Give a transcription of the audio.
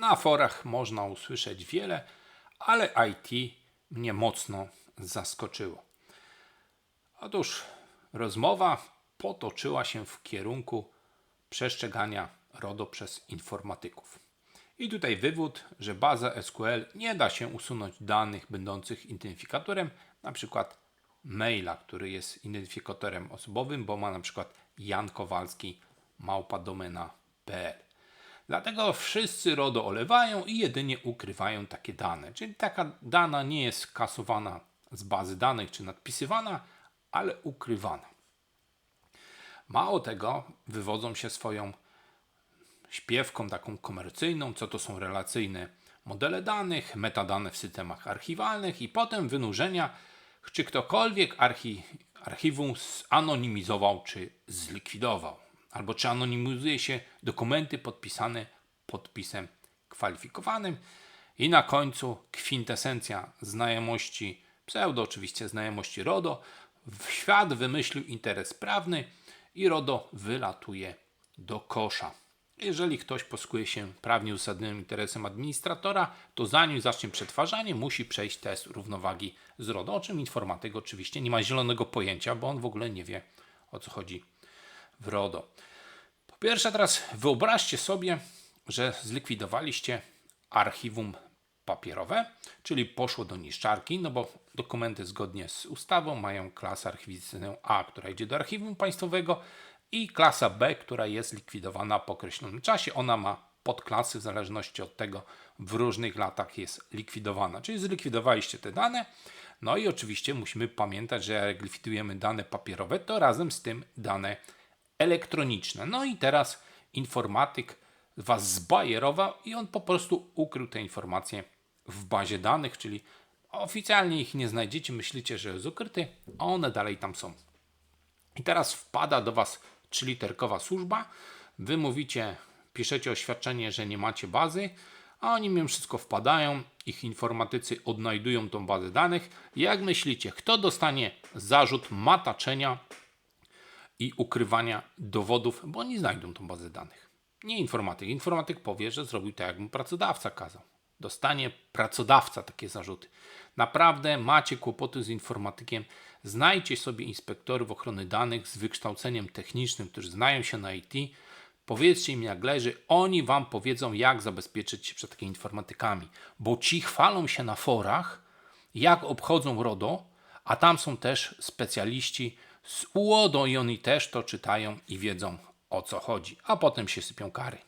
Na forach można usłyszeć wiele, ale IT mnie mocno zaskoczyło. Otóż rozmowa potoczyła się w kierunku przestrzegania RODO przez informatyków. I tutaj wywód, że baza SQL nie da się usunąć danych będących identyfikatorem, na przykład maila, który jest identyfikatorem osobowym, bo ma na przykład Jan Kowalski małpadomena.pl. Dlatego wszyscy RODO olewają i jedynie ukrywają takie dane. Czyli taka dana nie jest kasowana z bazy danych czy nadpisywana, ale ukrywana. Mało tego, wywodzą się swoją śpiewką taką komercyjną, co to są relacyjne modele danych, metadane w systemach archiwalnych i potem wynurzenia, czy ktokolwiek archi, archiwum zanonimizował czy zlikwidował, albo czy anonimizuje się dokumenty podpisane podpisem kwalifikowanym. I na końcu kwintesencja znajomości, pseudo oczywiście znajomości RODO, świat wymyślił interes prawny i RODO wylatuje do kosza. Jeżeli ktoś posługuje się prawnie uzasadnionym interesem administratora, to zanim zacznie przetwarzanie, musi przejść test równowagi z RODO, o czym informatyk oczywiście nie ma zielonego pojęcia, bo on w ogóle nie wie o co chodzi w RODO. Po pierwsze, teraz wyobraźcie sobie, że zlikwidowaliście archiwum papierowe, czyli poszło do niszczarki, no bo dokumenty zgodnie z ustawą mają klasę archiwizacyjną A, która idzie do archiwum państwowego i klasa B, która jest likwidowana po określonym czasie. Ona ma podklasy w zależności od tego, w różnych latach jest likwidowana. Czyli zlikwidowaliście te dane. No i oczywiście musimy pamiętać, że jak likwidujemy dane papierowe, to razem z tym dane elektroniczne. No i teraz informatyk was zbajerował i on po prostu ukrył te informacje w bazie danych, czyli oficjalnie ich nie znajdziecie, myślicie, że jest ukryty, a one dalej tam są. I teraz wpada do Was trzyliterkowa służba, Wy mówicie, piszecie oświadczenie, że nie macie bazy, a oni mimo wszystko wpadają, ich informatycy odnajdują tą bazę danych. Jak myślicie, kto dostanie zarzut mataczenia i ukrywania dowodów, bo oni znajdą tą bazę danych? Nie informatyk. Informatyk powie, że zrobił tak, jak mu pracodawca kazał. Dostanie pracodawca takie zarzuty. Naprawdę macie kłopoty z informatykiem. Znajdźcie sobie inspektorów ochrony danych z wykształceniem technicznym, którzy znają się na IT. Powiedzcie im jak leży, oni wam powiedzą, jak zabezpieczyć się przed takimi informatykami, bo ci chwalą się na forach, jak obchodzą RODO, a tam są też specjaliści z UODO i oni też to czytają i wiedzą o co chodzi, a potem się sypią kary.